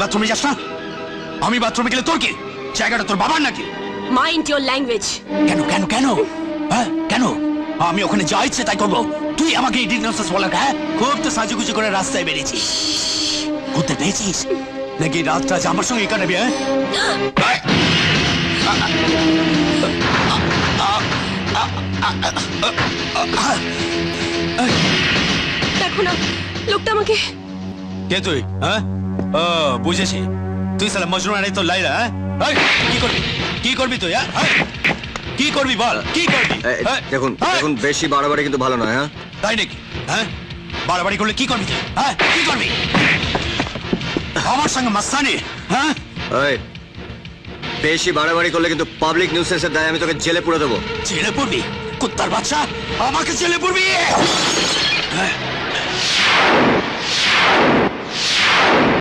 বাথরুমে যাস না? আমি বাথরুমে গেলে তোর কি? জায়গাটা তোর বাবার নাকি? মাইন্ড ইওর ল্যাঙ্গুয়েজ কেন কেন কেন? হ্যাঁ কেন? আমি ওখানে যা ইচ্ছে তাই করব। তুই আমাকে ইডিনোসাস বলা হ্যাঁ? খুব তো সাজুগুজু করে রাস্তায় বেরিয়েছিস। ঘুরতে পেয়েছিস? নাকি রাতটা আমার সঙ্গে কাটাবি হ্যাঁ? দেখো না লোকটা আমাকে কে তুই হ্যাঁ? ও বুঝেছি। তুই সালা মজনু আরে তো লাইলা হ্যাঁ? কি করবি? কি করবি তুই হ্যাঁ? কি করবি বল কি করবি? দেখুন দেখুন বেশি বাড়াবাড়ি কিন্তু ভালো নয় হ্যাঁ? তাই নাকি? হ্যাঁ? বাড়াবাড়ি করলে কি করবি তুই হ্যাঁ? কি করবি? আমার সঙ্গে মাস্তানি হ্যাঁ? এই বেশি বাড়াবাড়ি করলে কিন্তু পাবলিক নিউসেন্সের দায় আমি তোকে জেলে পুরে দেবো। জেলে পড়বি? কুত্তার বাচ্চা আমাকে জেলে পড়বি? হ্যাঁ।